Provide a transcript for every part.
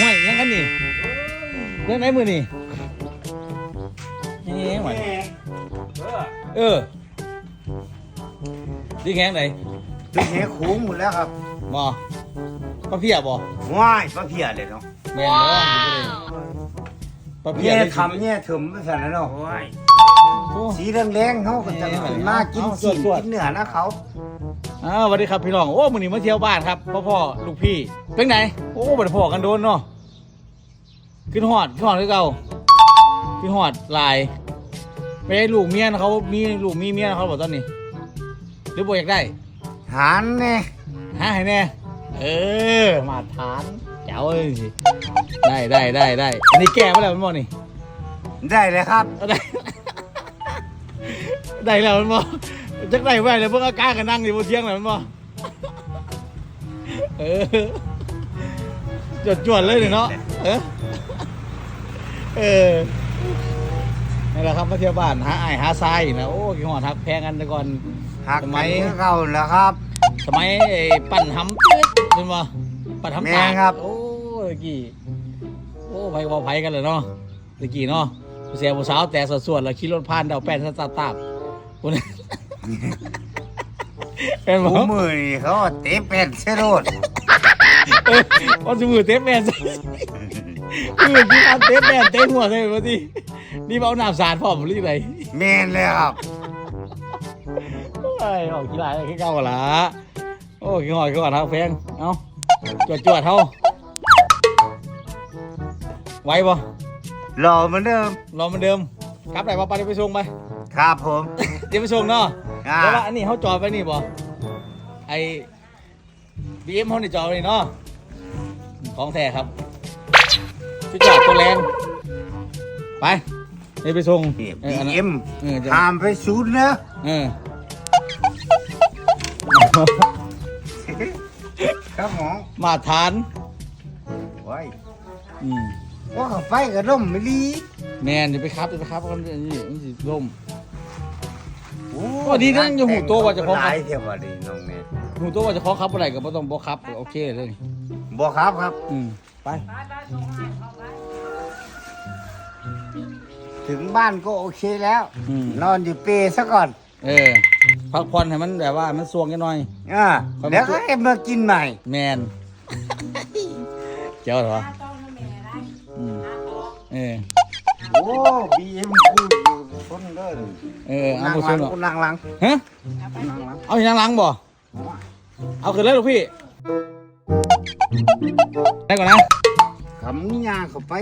ห่วยยังกันนี่เรื่องไหนมือนี่นี่หวานเออดีแงงไหนดึงแหโค้งหมดแล้วครับบ่ปลาเพียบ่ว้ายปลาเพียเลยเนาะแม่นเนาะปลาเพียเนี่ยได้ทำเนี่ยถึมไม่สั่นแล้วเนาะโอ้สีแดงๆเขาก็จะกินมากินเอาสีสวดๆกินเนื้อนะเขาอ้าวสวัสดีครับพี่น้อง โอ้มื้อนี้มาเที่ยวบ้านครับพ่อพ่อลูกพี่ เป็นไงโอ้บ่ได้พ่อกันโดนเนาะ ขึ้นฮอดขึ้นฮอดคือเก่าขึ้นฮอดหลายไม่ได้ลูกเมียนะเขามีลูกมีเมียนะเขาบอกตอนนี้ หรือบ่อยากได้หานเนี่ยหาให้แน่เออมาทานเจ้าเอ้ยสิได้ได้ได้ได้อันนี้แก้มาแล้วมันบ่นี่ได้เลยครับ เอาได้ ได้แล้วมันบ่จักได้ไว้เลยเพิ่งอาการกันนั่งอยู่บนเที่ยงแล้วมันบ่เออจวดจวดๆเลยนี่เนาะเออ เออนี่แหละครับมาเที่ยวบ้านหาไอ้ายหาทรายนะโอ้กี่หอทักแพงกันแต่ก่อน หักทำไมกันคือเก่าแล้วครับ สมัยไอ้ปั่นหำตึ๊ดเป็นบ่ปั่นหำแม่ตากครับ โอ้ตะกี้โอ้ไผบ่ไผกันเลยเนาะตะกี้เนาะผู้เสียผู้สาวแต่สวดๆแล้วขี่รถผ่านเดาแป้นสตาร์ตาบคนเป็นบ่หูมือนี่เขาเตะเป็ดเสยโรดเออว่าจะมือเต็มแม่น ใส่มือที่อันเต็มแม่นเต็มหัวเลยว่าที่นี่เอาน้ำสาดพร้อมหรือไงแม่นเลยครับไอ้ออกกีฬาแค่เก่าละโอ้ขี้หอยขี้หอยทักแพงเอ้าจวดจวดๆเท่าไหวบ่หล่อเหมือนเดิมรอเหมือนเดิมกลับไหนมาไปเดี๋ยวไปส่งไปครับผมเดี๋ยวไปส่งเนาะอ่าแล้วว่าอันนี้เขาจอดไปนี่บ่ไอบีเอ็มเขานี่จอดไปนี่เนาะของแท้ครับ พี่จอดตัวแรงไปเดี๋ยวไปส่งนี่เอออันนั้นบีเอ็มเออจะห้ามไปสูดนะเออครับหมอมาทานไว้อืมว่าเขาไปกับร่มไม่ลีแมนเดี๋ยวไปครับเดี๋ยวไปครับกันนี่มันสิล่มว่าดีนะยังหูโตกว่าเจ้าของหลายเที่ยวว่าดีน้องเนี่ย หนูตัวว่าจะขอครับอะไรก็บ่ต้องบ่ครับ โอเคเลย บ่ครับครับ อืมไป ถึงบ้านก็โอเคแล้ว อืม นอนอยู่เปรซะก่อนเออ พักผ่อนให้มันแบบว่ามันสวงกันหน่อย อ่าครับเดี๋ยวก็ให้มากินใหม่ แมน เจ้าเหรออืมเออ โอ้บีเอ็มกูอยู่คนเดินเออ เอานั่งบ่หสลันงหรอกกูนั่งหลังฮะ นั่งหลังเอาอีกนางหลังบ่ เอาขึ้นเลยลูกพี่ ได้ก่อนนะขำยาเข้าไป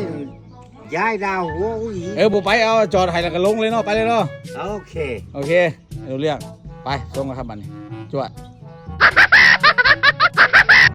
ย้ายดาวหัวอุ้ยเออบ่ไปเอาจอดให้แล้วก็ลงเลยเนาะไปเลยเนาะโอเคโอเคเดี๋ยวเรียกไปส่งกันครับบัดนี้จวด